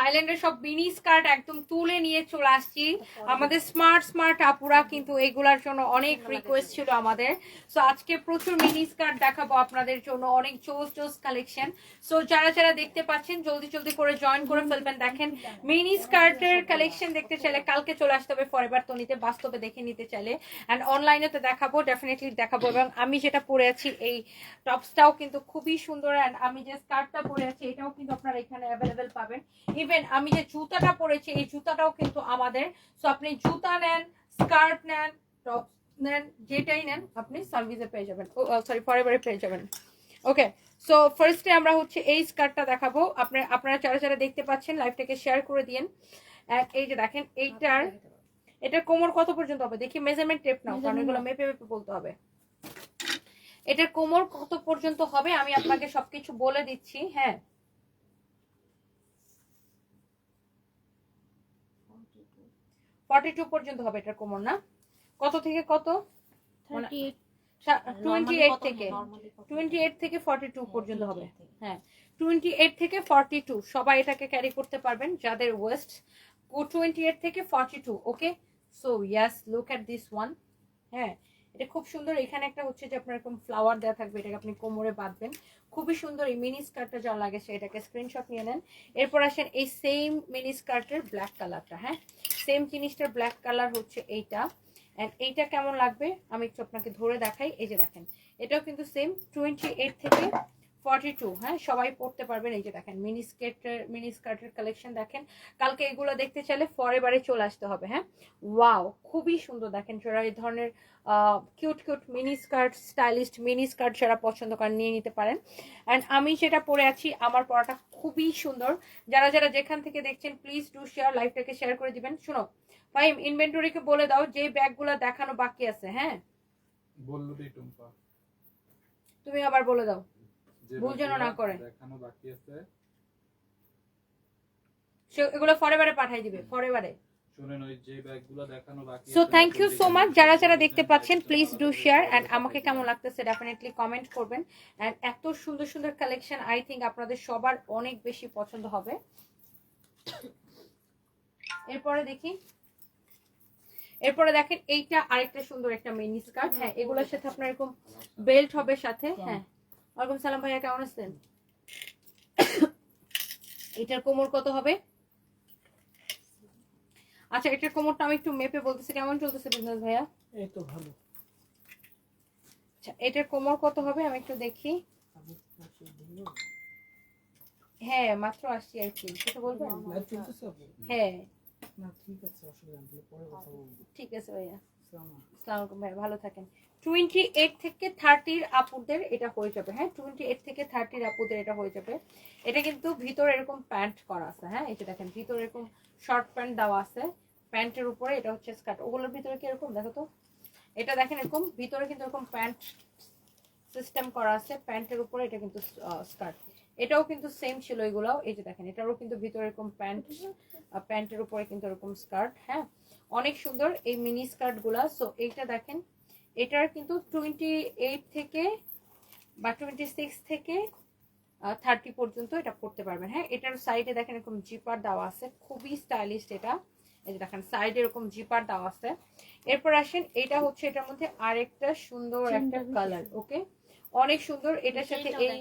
থাইল্যান্ডের সব mini skirt একদম তুলে নিয়ে চলে আসছি। আমাদের স্মার্ট স্মার্ট আপুরা কিন্তু এগুলার জন্য অনেক রিকোয়েস্ট ছিল আমাদের। সো আজকে প্রচুর মিনি স্কার্ট দেখাবো আপনাদের জন্য। অনেক চোস চোস কালেকশন সো যারা যারা দেখতে পাচ্ছেন জলদি জলদি করে জয়েন করে ফেলবেন। দেখেন মিনি স্কার্টের কালেকশন দেখতে চাইলে কালকে চলে আসতে হবে ফরএভার তনিতে বাস্তবে দেখে নিতে চাইলে। অ্যান্ড অনলাইনে তো দেখাবো ডেফিনেটলি দেখাবো। এবং আমি যেটা পরে আছি এই টপসটাও কিন্তু খুবই সুন্দর। অ্যান্ড আমি যে স্কার্টটা পরে আছি এটাও কিন্তু আপনারা এখানে অ্যাভেলেবেল পাবেন। ইভেন আমি যে জুতাটা পরেছি এই জুতাটাও কিন্তু আমাদের। সো আপনি জুতা নেন স্কার্ট নেন টপ নেন যেটাই নেন আপনি সার্ভিসে পেয়ে যাবেন। সরি ফরএভারে পেয়ে যাবেন। ওকে সো ফার্স্টে আমরা হচ্ছে এই স্কার্টটা দেখাবো। আপনার আপনারা যারা যারা দেখতে পাচ্ছেন লাইভটাকে শেয়ার করে দিন এই যে দেখেন এইটার এটার কোমর কত পর্যন্ত হবে? দেখি মেজারমেন্ট টেপ নাও কারণ এগুলো মেপে মেপে বলতে হবে। এটার কোমর কত পর্যন্ত হবে? আমি আপনাকে সবকিছু বলে দিচ্ছি হ্যাঁ। ফর্টি টু পর্যন্ত হবে এটার কোমর না? কত থেকে কত? টোয়েন্টি এইট থেকে টোয়েন্টি এইট থেকে ফর্টি টু পর্যন্ত হবে। হ্যাঁ। টোয়েন্টি এইট থেকে ফর্টি টু সবাই এটাকে ক্যারি করতে পারবেন যাদের ওয়েস্ট টোয়েন্টি এইট থেকে forty two okay so yes look at this one হ্যাঁ। এটা খুব সুন্দর। এখানে একটা হচ্ছে যে আপনার এরকম ফ্লাওয়ার দেওয়া থাকবে, এটাকে আপনি কোমরে বাঁধবেন। খুবই সুন্দর এই মিনি স্কার্টটা যা লাগে সেটাকে স্ক্রিনশট নিয়ে নেন। এরপর আসেন এই সেম মিনি স্কার্টের ব্ল্যাক কালারটা হ্যাঁ? সেম জিনিসটার ব্ল্যাক কালার হচ্ছে এইটা। অ্যান্ড এইটা কেমন লাগবে? আমি একটু আপনাকে ধরে দেখাই। এই যে দেখেন, এটাও কিন্তু সেম টোয়েন্টি এইট থেকে ফর্টি টু হ্যাঁ? সবাই পড়তে পারবেন। এই যে দেখেন মিনি স্কার্টের মিনি স্কার্টের কালেকশন দেখেন। কালকে এগুলো দেখতে চাইলে ফরেবারে চলে আসতে হবে হ্যাঁ? ওয়াও খুবই সুন্দর দেখেন যারা এই ধরনের cute cute mini skirt stylist mini skirt যারা পছন্দ করেন নিয়ে নিতে পারেন। অ্যান্ড আমি যেটা পরে আছি আমার পরাটা খুবই সুন্দর। যারা যারা যেখান থেকে দেখছেন প্লিজ ডু শেয়ার লাইভটাকে শেয়ার করে দিবেন। শুনো ফাইম ইনভেন্টরিকে বলে দাও যে ব্যাগগুলো দেখানো বাকি আছে হ্যাঁ? তুমি আবার বলে দাও। ভুল যেন না করে। দেখানো বাকি আছে। সে এগুলো ফরেবারে পাঠাই দিবে ফরেবারে শুনেন ওই যে ব্যাগগুলো দেখানো বাকি so thank you so much যারা যারা দেখতে পাচ্ছেন প্লিজ ডু শেয়ার আমাকে কেমন লাগতেছে ডেফিনেটলি কমেন্ট করবেন। এত সুন্দর সুন্দর কালেকশন আই আপনাদের সবার অনেক বেশি পছন্দ হবে। এরপরে দেখি। এরপরে দেখেন এইটা আরেকটা সুন্দর একটা মিনি স্কার্ট হ্যাঁ এগুলোর সাথে আপনার এরকম বেল্ট হবে সাথে। হ্যাঁ। ওয়ালাইকুম সালাম ভাইয়া কেমন আছেন এটার কোমর কত হবে আচ্ছা এটার কোমরটা আমি একটু মেপে বলতেছি কেমন চলতেছে বিজনেস ভাইয়া এই তো ভালো আচ্ছা এটার কোমর কত হবে আমি একটু দেখি হ্যাঁ মাত্র আসছি আর কি কিছু বলবেন হ্যাঁ ঠিক আছে ভাইয়া ভালো থাকেন। টোয়েন্টি এইট থেকে থার্টির আপুদের এটা হয়ে যাবে হ্যাঁ? টোয়েন্টি এইট থেকে থার্টির আপুদের এটা হয়ে যাবে। এটা কিন্তু ভিতরে এরকম প্যান্ট করা আছে হ্যাঁ? যে দেখেন, ভিতরে এরকম শর্ট প্যান্ট দেওয়া আছে। প্যান্টের উপরে এটা হচ্ছে স্কার্ট ওগুলোর ভিতরে কি এরকম? দেখো তো। এটা দেখেন এরকম, ভিতরে কিন্তু এরকম প্যান্ট সিস্টেম করা আছে। প্যান্টের উপরে এটা কিন্তু স্কার্ট এটাও কিন্তু সেম ছিল এগুলাও। এই যে দেখেন, এটারও কিন্তু ভিতরে এরকম প্যান্ট প্যান্টের উপরে কিন্তু এরকম স্কার্ট হ্যাঁ? অনেক সুন্দর এই মিনি স্কার্টগুলা। সো এইটা দেখেন এটার কিন্তু টোয়েন্টি এইট থেকে বা টোয়েন্টি সিক্স থেকে থার্টি পর্যন্ত এটা পড়তে পারবেন। হ্যাঁ এটার সাইডে দেখেন এরকম জিপার দেওয়া আছে। খুবই স্টাইলিশ এটা। এই যে দেখেন সাইডে এরকম জিপার দেওয়া আছে। এরপর আসেন এটা হচ্ছে এটার মধ্যে আরেকটা সুন্দর একটা কালার ওকে অনেক সুন্দর এটার সাথে এই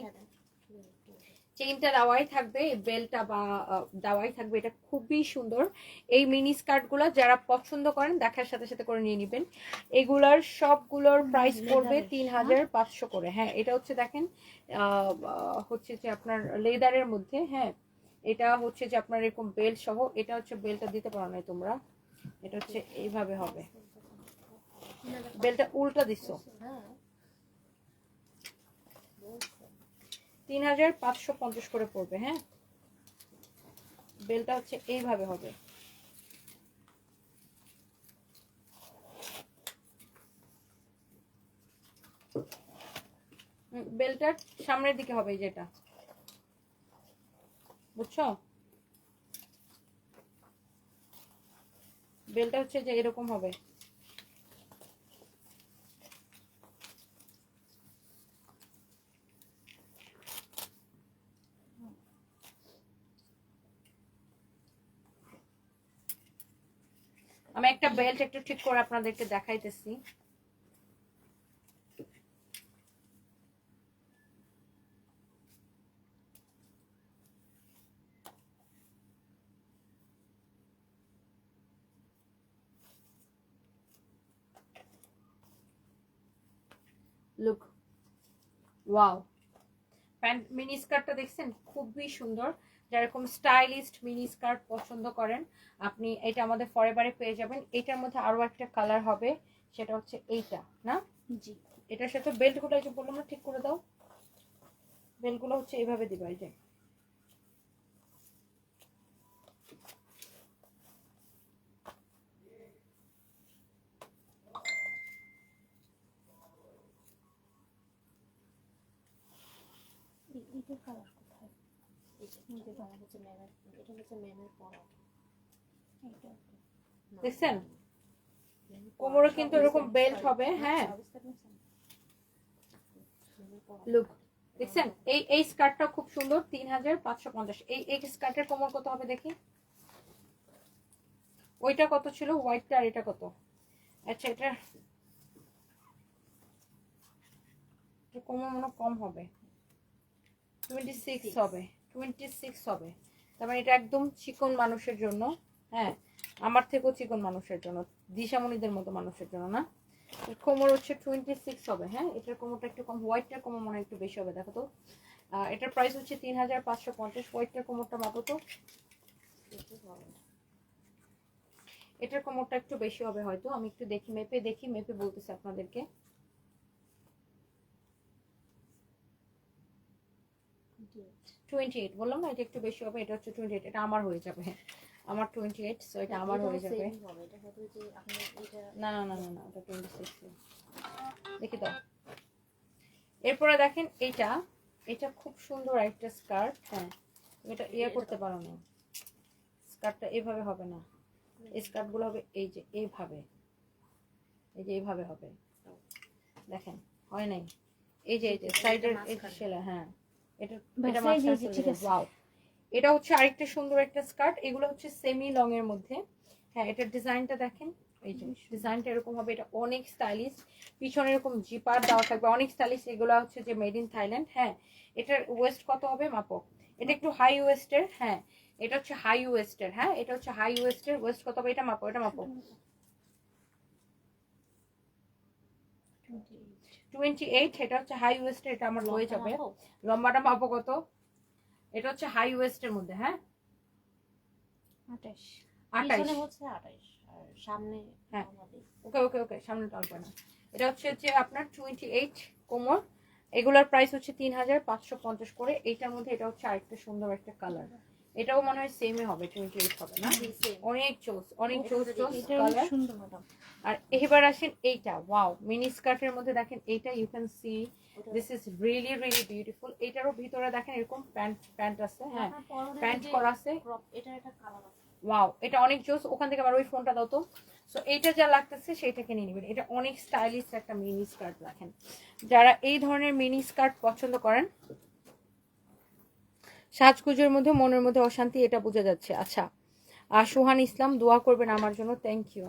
চেইনটা দেওয়াই থাকবে বেলটা বা দেওয়াই থাকবে এটা খুবই সুন্দর। এই মিনি স্কার্টগুলো যারা পছন্দ করেন দেখার সাথে সাথে করে নিয়ে নেবেন। এগুলার সবগুলোর প্রাইস পড়বে তিন হাজার পাঁচশো করে। হ্যাঁ এটা হচ্ছে দেখেন হচ্ছে যে আপনার লেদারের মধ্যে হ্যাঁ। এটা হচ্ছে যে আপনার এরকম বেল্ট সহ এটা হচ্ছে বেল্টটা দিতে পারো না তোমরা। এটা হচ্ছে এইভাবে হবে। বেলটা উল্টা দিছো। তিন হাজার পাঁচশো পঞ্চাশ করে পড়বে হ্যাঁ? বেলটা হচ্ছে এইভাবে হবে। বেলটার সামনের দিকে হবে যেটা। বুঝছ? বেলটা হচ্ছে যে এরকম হবে আমি একটা বেল্ট একটু ঠিক করে আপনাদেরকে দেখাইতেছি। লুক ওয়াও প্যান্ট মিনি স্কার্টটা দেখছেন? খুবই সুন্দর। যেরকম স্টাইলিস্ট মিনি স্কার্ট পছন্দ করেন আপনি এটা আমাদের ফরেবারে পেয়ে যাবেন। এটার মধ্যে আরও একটা কালার হবে সেটা হচ্ছে এইটা না? জি। এটার সাথে বেল্টগুলো এই যে বললাম না ঠিক করে দাও। বেল্টগুলো হচ্ছে এইভাবে দিবা এই যে। কালার দেখছেন? কোমরে কিন্তু এরকম বেল্ট হবে হ্যাঁ। লুক দেখছেন? এই এই স্কার্টটা খুব সুন্দর তিন হাজার পাঁচশো পঞ্চাশ। এই এই স্কার্টের কোমর কত হবে দেখি? ওইটা কত ছিল? হোয়াইটটা আর এটা কত? আচ্ছা এটা কোমর মনে কম হবে। টোয়েন্টি সিক্স হবে। টোয়েন্টি সিক্স হবে। তার মানে এটা একদম চিকন মানুষের জন্য হ্যাঁ? আমার থেকেও চিকন মানুষের জন্য, দিশামণিদের মতো মানুষের জন্য না? কোমর হচ্ছে টোয়েন্টি সিক্স হবে হ্যাঁ? এটার কোমরটা একটু কম হোয়াইটটার কোমর মনে একটু বেশি হবে, দেখো তো। এটার প্রাইস হচ্ছে তিন হাজার পাঁচশো পঞ্চাশ হোয়াইটটার কোমরটা মাপো তো। এটার কোমরটা একটু বেশি হবে হয়তো, আমি একটু দেখি, মেপে দেখি, মেপে বলতেছি আপনাদেরকে। টোয়েন্টি এইট বললাম না এটা একটু বেশি হবে এটা হচ্ছে টোয়েন্টি এইট এটা আমার হয়ে যাবে আমার টোয়েন্টি এইট সো এটা আমার হয়ে যাবে। এটা এটা না না না না ওটা টোয়েন্টি সিক্স দেখি দাও। এরপরে দেখেন এটা এটা খুব সুন্দর একটা স্কার্ট হ্যাঁ। তুমি এটা ইয়ে করতে পারো না। স্কার্টটা এভাবে হবে না। এই স্কার্টগুলো হবে এই যে এইভাবে। এই যে এইভাবে হবে। দেখেন হয় নাই? এই যে এই যে সাইডের এই সেলা হ্যাঁ। এটা এটা মাঝখানে এই যে, চলে ঠিক আছে। Wow! এটা হচ্ছে আরেকটা সুন্দর একটা স্কার্ট এগুলো হচ্ছে সেমি লং এর মধ্যে। হ্যাঁ এটার ডিজাইনটা দেখেন। এই যে ডিজাইনটা এরকম হবে এটা অনেক স্টাইলিশ পিছনে এরকম জিপার দেওয়া থাকবে অনেক স্টাইলিশ এগুলো হচ্ছে যে মেড ইন থাইল্যান্ড হ্যাঁ। এটার ওয়েস্ট কত হবে মাপো? এটা একটু হাই ওয়েস্টের হ্যাঁ। এটা হচ্ছে হাই ওয়েস্টের হ্যাঁ। এটা হচ্ছে হাই ওয়েস্টের ওয়েস্ট কত হবে? এটা মাপো এটা মাপো। টোয়েন্টি এইট এটা হচ্ছে হাই ওয়েস্টের এটা আমার হয়ে যাবে। লম্বাটা মাপো কত? এটা হচ্ছে হাই ওয়েস্টের মধ্যে হ্যাঁ? আঠাশ। পিছনে হচ্ছে আঠাশ আর সামনে হ্যাঁ। ওকে ওকে ওকে সামনে টানবে না। এটা হচ্ছে যে আপনার টোয়েন্টি এইট কোমর এগুলোর প্রাইস হচ্ছে তিন হাজার পাঁচশো পঞ্চাশ করে। এইটার মধ্যে এটা হচ্ছে আরেকটা সুন্দর একটা কালার এটাও মনে হয় সেমই হবে টোয়েন্টি এইট হবে না? অনেক চোস অনেক চোস চোস সুন্দর ম্যাডাম। আর এবার আসেন এইটা ওয়াও মিনি স্কার্টের মধ্যে দেখেন এইটা you can see this is really really beautiful এইটারও ভিতরে দেখেন এরকম প্যান্ট প্যান্ট আছে হ্যাঁ প্যান্ট করা আছে। এটা একটা কালার আছে। ওয়াও এটা অনেক জোস ওখান থেকে আমার ওই ফোনটা দাও তো। সো এইটা যা লাগতেছে সেইটাকে নিয়ে নেবেন। এটা অনেক স্টাইলিশ একটা মিনি স্কার্ট দেখেন। যারা এই ধরনের মিনি স্কার্ট পছন্দ করেন সাজগুজের মধ্যে, মনের মধ্যে অশান্তি, এটা বোঝা যাচ্ছে। আচ্ছা আর সোহান ইসলাম, দোয়া করবেন আমার জন্য। Thank you.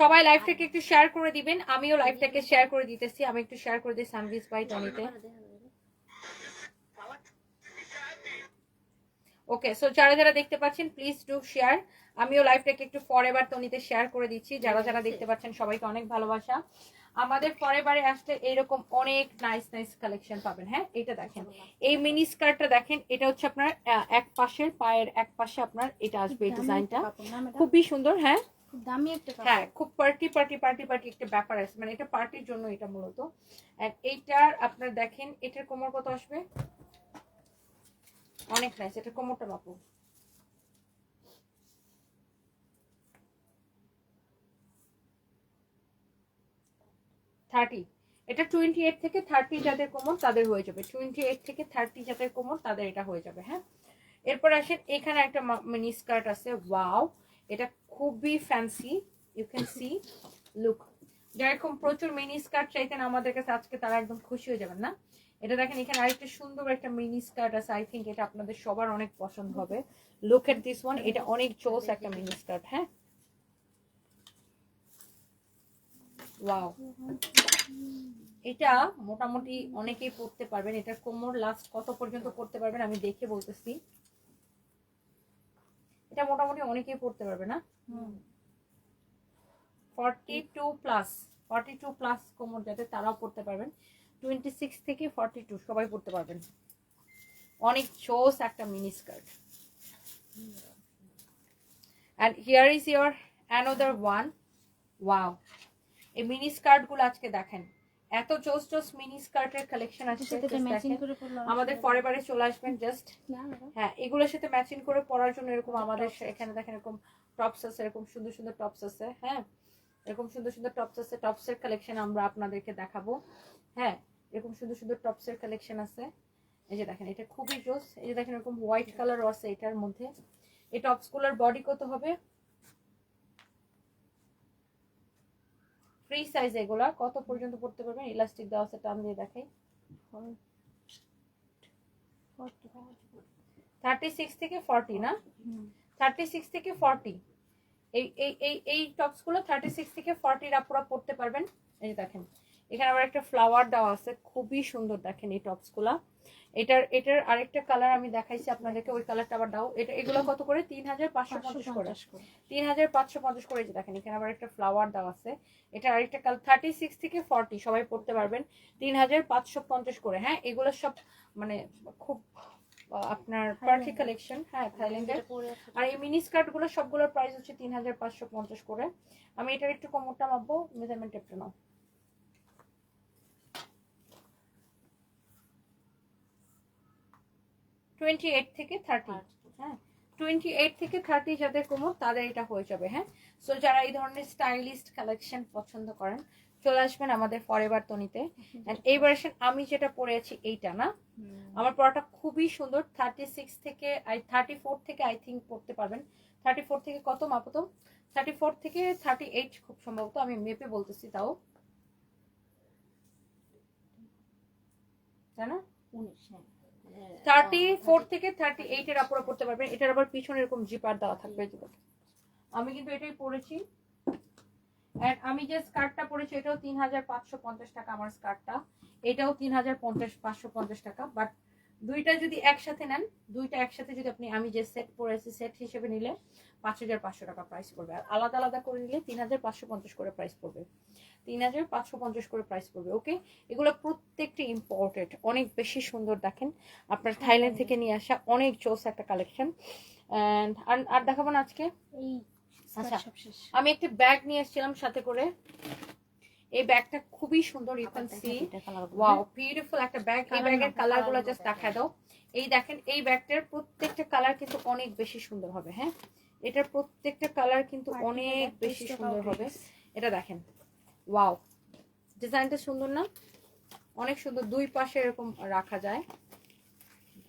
সবাই লাইভটাকে একটু শেয়ার করে দিবেন। আমিও লাইভটাকে শেয়ার করে দিতেছি। আমি একটু শেয়ার করে দিই সানভিস বাই টনিতে দেখা যাবে, দেখা যাবে। ওকে সো যারা যারা দেখতে পাচ্ছেন প্লিজ ডু শেয়ার আমিও লাইভটাকে একটু ফরএভার তনিতে শেয়ার করে দিচ্ছি। যারা যারা দেখতে পাচ্ছেন সবাইকে অনেক ভালোবাসা। আমাদের পরে বারে আসলে এরকম অনেক নাইস নাইস কালেকশন পাবেন। হ্যাঁ এটা দেখেন। এই মিনি স্কার্টটা দেখেন এটা হচ্ছে আপনার এক পাশের পায়ের এক পাশে আপনার এটা আসবে এই ডিজাইনটা? খুবই সুন্দর হ্যাঁ? দামি একটা হ্যাঁ খুব পার্টি পার্টি পার্টি পার্টি একটা ব্যাপার আছে। মানে এটা পার্টির জন্য এটা মূলত। এইটার আপনার দেখেন এটার কোমর কত আসবে? অনেক নাইস এটা কোমরটা বাপু থার্টি এটা টোয়েন্টি এইট থেকে থার্টি যাদের কোমর, তাদের হয়ে যাবে। টোয়েন্টি এইট থেকে থার্টি যাদের কোমর, তাদের এটা হয়ে যাবে হ্যাঁ? এরপর আসেন, এখানে একটা মিনি স্কার্ট আছে ওয়াও এটা খুবই fancy you can see look যেরকম প্রচুর মিনি স্কার্ট চাইতেন আমাদের কাছে, আজকে তারা একদম খুশি হয়ে যাবেন না। এটা দেখেন এখানে আরেকটা সুন্দর একটা মিনি স্কার্ট আছে। আই থিঙ্ক এটা আপনাদের সবার অনেক পছন্দ হবে। লুক এট দিস ওয়ান এটা অনেক চোস একটা মিনি স্কার্ট হ্যাঁ? ওয়াও এটা মোটামুটি অনেকেই পড়তে পারবেন। এটা কোমর লাস্ট কত পর্যন্ত পড়তে পারবেন আমি দেখে বলতেছি। এটা মোটামুটি অনেকেই পড়তে পারবে না? Forty two plus forty two plus কোমর যাতে তারাও পড়তে পারবেন। টোয়েন্টি সিক্স থেকে ফর্টি টু সবাই পড়তে পারবেন। অনেক চোস একটা mini skirt and here is your another one wow এই মিনি স্কার্টগুলো আজকে দেখেন। এত চোস চোস মিনি স্কার্টের কালেকশন আছে আমাদের পরে বারে চলে আসবেন জাস্ট হ্যাঁ এগুলোর সাথে ম্যাচিং করে পরার জন্য এরকম আমাদের এখানে দেখেন এরকম টপস আছে এরকম সুন্দর সুন্দর টপস আছে হ্যাঁ। এরকম সুন্দর সুন্দর টপস আছে টপসের কালেকশন আমরা আপনাদেরকে দেখাবো। হ্যাঁ এরকম সুন্দর সুন্দর টপসের কালেকশন আছে। এই যে দেখেন, এটা খুবই জোস এই যে দেখেন, এরকম হোয়াইট কালার আছে এটার মধ্যে। এই টপসগুলোর বডি কত হবে? ফ্রি সাইজ এগুলা। কত পর্যন্ত পড়তে পারবেন? ইলাস্টিক দেওয়া আছে, টান দিয়ে দেখাই। থার্টি সিক্স থেকে ফর্টি না? থার্টি সিক্স থেকে ফর্টি এই এই এই টপসগুলো থার্টি সিক্স থেকে ফর্টির আপুরা পড়তে পারবেন। এই দেখেন এখানে আবার একটা ফ্লাওয়ার দেওয়া আছে খুবই সুন্দর দেখেন এই টপসগুলো এটার এটার আরেকটা কালার আমি দেখাইছি আপনাদেরকে ওই কালারটা আবার দাও। এটা এগুলো কত করে? তিন হাজার পাঁচশো পঞ্চাশ করে। তিন হাজার পাঁচশো পঞ্চাশ করে দেখেন এখানে আবার একটা ফ্লাওয়ার দেওয়া আছে। এটা আরেকটা কালার থার্টি সিক্স থেকে ফর্টি সবাই পড়তে পারবেন। তিন হাজার পাঁচশো পঞ্চাশ করে। হ্যাঁ এগুলো সব মানে খুব আপনার পার্টি কালেকশন হ্যাঁ থাইল্যান্ডের আর এই মিনি স্কার্টগুলো সবগুলোর প্রাইস হচ্ছে তিন হাজার পাঁচশো পঞ্চাশ করে। আমি এটার একটু কোমরটা মাপবো মেজারমেন্ট টেপটা নাও। টোয়েন্টি এইট থেকে থার্টি হ্যাঁ টোয়েন্টি এইট থেকে থার্টি যাদের কোমর তাদের এটা হয়ে যাবে হ্যাঁ? সো যারা এই ধরনের স্টাইলিস্ট কালেকশন পছন্দ করেন চলে আসবেন আমাদের ফরেভার তনিতে এই ভার্সন আমি যেটা পরে আছি এইটা না? আমার পড়াটা খুবই সুন্দর থার্টি সিক্স থেকে আই থার্টি ফোর থেকে আই থিঙ্ক পড়তে পারবেন। থার্টি ফোর থেকে কত মাপতো থার্টি ফোর থেকে থার্টি এইট খুব সম্ভবত আমি মেপে বলতেছি তাও। তাই না থার্টি ফোর থেকে থার্টি এইট এর আপুরা পড়তে পারবেন। এটার আবার পিছনে এরকম জিপার দেওয়া থাকবে। আমি কিন্তু এটাই পরেছি And আমি যে স্কার্টটা পরেছি এটাও তিন হাজার পাঁচশো পঞ্চাশ টাকা আমার স্কার্টটা এটাও তিন হাজার পঞ্চাশ, পাঁচশো পঞ্চাশ টাকা। বাট দুইটা যদি একসাথে নেন দুইটা একসাথে যদি আপনি আমি যে সেট পরেছি সেট হিসেবে নিলে পাঁচ হাজার পাঁচশো টাকা প্রাইস পড়বে। আর আলাদা আলাদা করে নিলে তিন হাজার পাঁচশো পঞ্চাশ করে প্রাইস পড়বে। তিন হাজার পাঁচশো পঞ্চাশ করে প্রাইস পড়বে ওকে এগুলো প্রত্যেকটি ইম্পর্টেন্ট অনেক বেশি সুন্দর দেখেন। আপনার থাইল্যান্ড থেকে নিয়ে আসা অনেক চোস একটা কালেকশন অ্যান্ড আর দেখাবো না আজকে? আচ্ছা। আমি একটা ব্যাগ নিয়ে এসেছিলাম সাথে করে। এই ব্যাগটা খুবই সুন্দর you can see wow beautiful একটা ব্যাগ এই ব্যাগের না, কালারগুলো জাস্ট দেখা দাও। এই দেখেন এই ব্যাগটার প্রত্যেকটা কালার কিন্তু অনেক বেশি সুন্দর হবে হ্যাঁ? এটার প্রত্যেকটা কালার কিন্তু অনেক বেশি সুন্দর হবে। এটা দেখেন। ওয়াও ডিজাইনটা সুন্দর না? অনেক সুন্দর দুই পাশে এরকম রাখা যায়।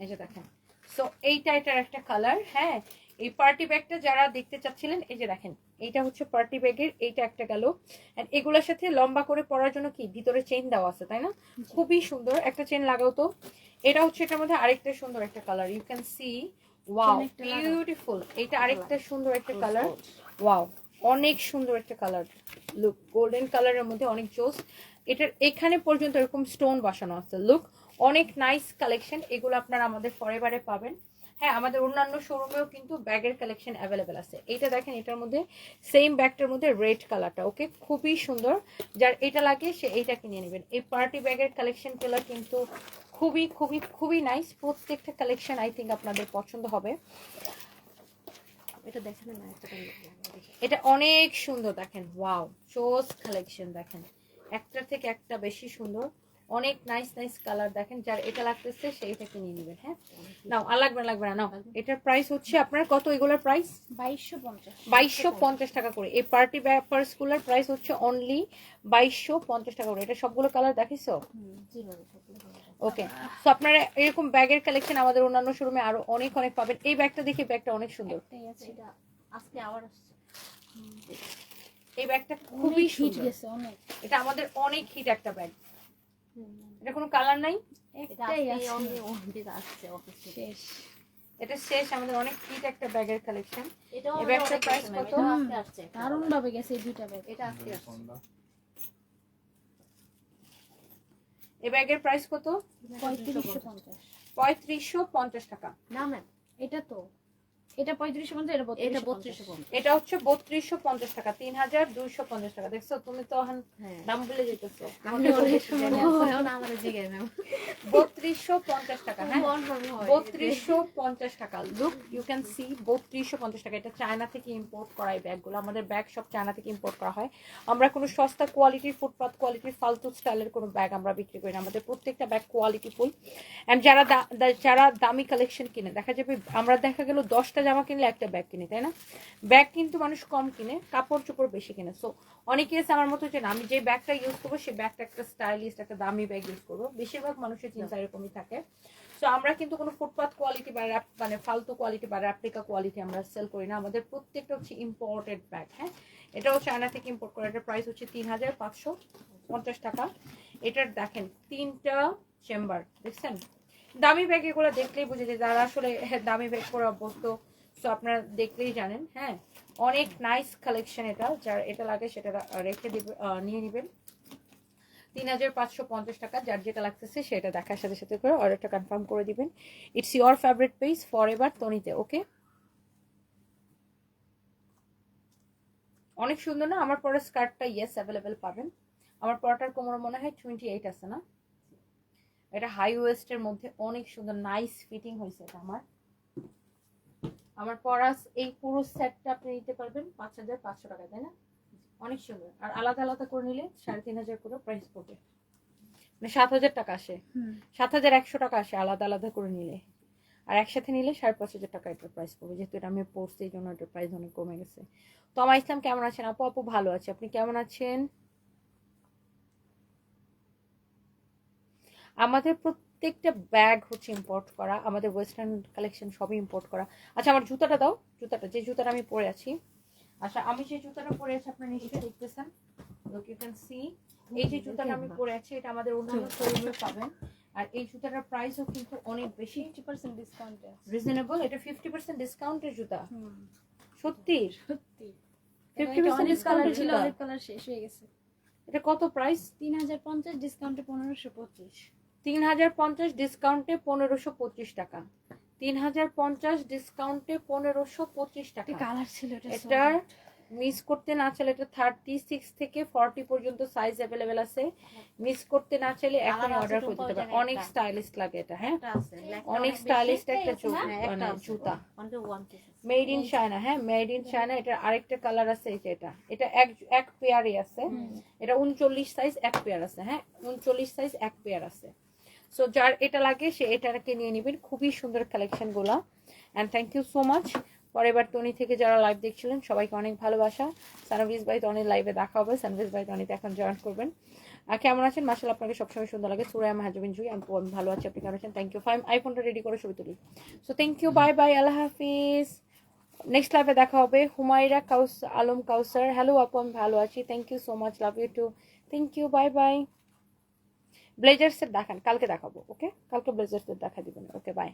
এই যে দেখেন। সো এইটা এটার একটা কালার হ্যাঁ? এই পার্টি ব্যাগটা যারা দেখতে চাচ্ছিলেন এই যে দেখেন এইটা হচ্ছে পার্টি ব্যাগের এইটা একটা গেল। And এগুলোর সাথে লম্বা করে পরার জন্য কি ভিতরে চেইন দেওয়া আছে তাই না? খুবই সুন্দর একটা চেন লাগাও তো। এটা হচ্ছে এটার মধ্যে আরেকটা সুন্দর একটা colour you can see wow. Beautiful এটা আরেকটা সুন্দর একটা কালার ওয়াও অনেক সুন্দর একটা কালার লুক গোল্ডেন কালারের মধ্যে অনেক জোস। এটার এখানে পর্যন্ত এরকম স্টোন বসানো আছে লুক অনেক নাইস কালেকশন এগুলো আপনারা আমাদের ফরেভারে পাবেন। হ্যাঁ আমাদের অন্যান্য শোরুমেও কিন্তু ব্যাগের কালেকশন অ্যাভেলেবেল আছে। এইটা দেখেন, এটার মধ্যে সেম ব্যাগটার মধ্যে রেড কালারটা ওকে খুবই সুন্দর। যার এটা লাগে, সে এইটা কিনে নেবেন। এই পার্টি ব্যাগের কালেকশনগুলো কিন্তু খুবই খুবই খুবই নাইস প্রত্যেকটা কালেকশন আই থিঙ্ক আপনাদের পছন্দ হবে। এটা দেখেন না এটা অনেক সুন্দর, দেখেন। ওয়াও চোস কালেকশন দেখেন। একটার থেকে একটা বেশি সুন্দর। অনেক নাইস নাইস কালার দেখেন যার এটা লাগতেছে সেইটা কিনে নেবেন হ্যাঁ? নাও আর লাগবে না লাগবে না নাও। এটার প্রাইস হচ্ছে আপনার কত এগুলোর প্রাইস বাইশশো পঞ্চাশ। বাইশশো পঞ্চাশ টাকা করে। এই পার্টি পার্সগুলোর প্রাইস হচ্ছে অনলি বাইশশো পঞ্চাশ টাকা করে। এটা সবগুলো কালার দেখিছো ওকে তো আপনারা এরকম ব্যাগের কালেকশন আমাদের অন্যান্য শোরুমে আরও অনেক অনেক পাবেন। এই ব্যাগটা দেখি ব্যাগটা অনেক সুন্দর। এটা আজকে আবার আসছে। এই ব্যাগটা খুবই হিট সুন্দর। গেছে অনেক। এটা আমাদের অনেক হিট একটা ব্যাগ এটা কোনো কালার নাই? একটাই আছে। শেষ। এটা শেষ আমাদের অনেক হিট একটা ব্যাগের কালেকশন এই ব্যাগটার ma'am, কত? আসছে দারুণ ভাবে গেছে এই দুইটা ব্যাগ। এটা আজকে আসছে। এই ব্যাগের প্রাইস কত? পঁয়ত্রিশশো পঞ্চাশ। পঁয়ত্রিশশো পঞ্চাশ টাকা। না ম্যাম এটা তো। এটা পঁয়ত্রিশশো পঞ্চাশ এটা এটা বত্রিশশো পঞ্চাশ। এটা হচ্ছে বত্রিশশো পঞ্চাশ টাকা তিন হাজার দুইশো পঞ্চাশ টাকা। দেখছ তুমি তো এখন হ্যাঁ। দাম বলে যেতেছো ম্যাম বত্রিশশো পঞ্চাশ টাকা হ্যাঁ? বত্রিশশো পঞ্চাশ টাকা। লুক ইউ ক্যান সি বত্রিশশো পঞ্চাশ টাকা। এটা চায়না থেকে ইম্পোর্ট করা এই ব্যাগগুলো আমাদের ব্যাগ সব চায়না থেকে ইম্পোর্ট করা হয়। আমরা কোনো সস্তা কোয়ালিটির ফুটপাথ কোয়ালিটির ফালতু স্টাইলের কোনো ব্যাগ আমরা বিক্রি করি না। আমাদের প্রত্যেকটা ব্যাগ কোয়ালিটি ফুল অ্যান্ড যারা যারা দামি কালেকশন কিনে দেখা যাবে আমরা দেখা গেল দশটা জামা কিনলে একটা ব্যাগ কিনে তাই না? ব্যাগ কিন্তু মানুষ কম কিনে কাপড় চোপড় বেশি কিনে। সো অনেকে এসে আমার মতো যে না, আমি যে ব্যাগটা ইউজ করব সেই ব্যাগটা একটা স্টাইলিস্ট একটা দামি ব্যাগ ইউজ করব। বেশিরভাগ মানুষের চিন্তা এরকমই থাকে। সো আমরা কিন্তু কোনো ফুটপাথ কোয়ালিটি বা rap- মানে ফালতু কোয়ালিটি বা র্যাপ্লিকা কোয়ালিটি আমরা সেল করি না। আমাদের প্রত্যেকটা হচ্ছে ইম্পোর্টেড ব্যাগ হ্যাঁ? এটাও চায়না থেকে ইম্পোর্ট করা। এটার প্রাইস হচ্ছে তিন হাজার পাঁচশো পঞ্চাশ টাকা। এটার দেখেন তিনটা চেম্বার দেখছেন? দামি ব্যাগ এগুলো দেখলেই বুঝে যারা আসলে দামি ব্যাগ করে অভ্যস্ত তো আপনারা দেখলেই জানেন হ্যাঁ অনেক নাইস কালেকশন এটা, যার এটা লাগে সেটা রেখে দিবে নিয়ে নেবেন। তিন হাজার পাঁচশো পঞ্চাশ টাকা, যার যেটা লাগতেছে সেটা দেখার সাথে সাথে করে অর্ডারটা কনফার্ম করে দিবেন। It's your favourite page for ever তনিতে okay অনেক সুন্দর না? আমার পরে স্কার্টটা ইয়েস অ্যাভেলেবেল পাবেন। আমার পরাটার কোমর মনে হয় টোয়েন্টি এইট আছে না? এটা হাই ওয়েস্টের মধ্যে অনেক সুন্দর নাইস ফিটিং হয়েছে এটা আমার। আমার পরাস এই পুরো সেটটা আপনি নিতে পারবেন পাঁচ হাজার পাঁচশো টাকা তাই না? অনেক সুন্দর। আর আলাদা আলাদা করে নিলে সাড়ে তিন হাজার করে প্রাইস পড়বে। মানে সাত হাজার টাকা আসে। সাত হাজার একশো টাকা আসে আলাদা আলাদা করে নিলে। আর একসাথে নিলে সাড়ে পাঁচ হাজার টাকা এটার প্রাইস পড়বে। যেহেতু এটা আমি পড়ছি এই জন্য এটার প্রাইস অনেক কমে গেছে। তো আমার ইসলাম কেমন আছেন? আপু আপু ভালো আছে। আপনি কেমন আছেন? আমাদের প্রত্যেকটা ব্যাগ হচ্ছে ইম্পোর্ট করা। আমাদের ওয়েস্টার্ন কালেকশন সবই ইম্পোর্ট করা। আচ্ছা আমার জুতাটা দাও। জুতাটা যে জুতাটা আমি পরে আছি। আচ্ছা আমি যে জুতাটা পরে আছি আপনারা নিশ্চয়ই দেখতেছেন। লোক ইউ ক্যান সি এই যে জুতাটা আমি পরে আছি এটা আমাদের অন্যান্য শোরুমে পাবেন। আর এই জুতাটার প্রাইসও কিন্তু অনেক বেশি। ফিফটি পার্সেন্ট ডিসকাউন্টে রিজনেবল এটা ফিফটি পার্সেন্ট ডিসকাউন্টের জুতা। সত্যি? সত্যি। 50% অনেক discount কালারের ছিল অনেক কালার শেষ হয়ে গেছে। এটা কত প্রাইস তিন হাজার পঞ্চাশ ডিসকাউন্টে পনেরোশো পঁচিশ। তিন হাজার পঞ্চাশ ডিসকাউন্টে পনেরোশো পঁচিশ টাকা। তিন হাজার পঞ্চাশ ডিসকাউন্টে পনেরোশো পঁচিশ টাকা। কালার ছিল এটা মিস করতে না চাইলে এটা থার্টি সিক্স থেকে ফর্টি পর্যন্ত সাইজ অ্যাভেলেবেল আছে। মিস করতে না চাইলে এখন অর্ডার করে টুম্পা দিতে পারেন অনেক। স্টাইলিশ লাগে এটা হ্যাঁ? অনেক। স্টাইলিশ একটা মানে জুতা। মেড ইন চায়না হ্যাঁ মেড ইন চায়না এটার আরেকটা কালার আছে এই যে এটা। এটা এক এক পেয়ারই আছে। এটা উনচল্লিশ সাইজ এক পেয়ার আছে হ্যাঁ? উনচল্লিশ সাইজ এক পেয়ার আছে। সো যার এটা লাগে, সে এটাকে নিয়ে নেবেন। খুবই সুন্দর কালেকশনগুলা। And thank you so much পরের বার টনি থেকে যারা লাইভ দেখছিলেন, সবাইকে অনেক ভালোবাসা। সানভিজ ভাই টনির লাইভে দেখা হবে। সানভিজ ভাই টনিতে এখন জয়েন করবেন। আর কেমন আছেন? মাসাল আপনাকে সবসময় সুন্দর লাগে। সুরাই আমি হাজবিন জুই, আমি ভালো আছি। আপনি কেমন আছেন? থ্যাংক ইউ ফাইম আইফোনটা রেডি করে ছবি তুলি। So thank you bye bye আল্লাহ হাফিজ। নেক্সট লাইভে দেখা হবে। হুমায়রা কাউস, আলম কাউসার। হ্যালো আপু, আমি ভালো আছি। Thank you so much love you too thank you bye bye ব্লেজার্সের দেখান কালকে দেখাবো ওকে কালকে ব্লেজার্সের দেখা দিবেন ওকে বাই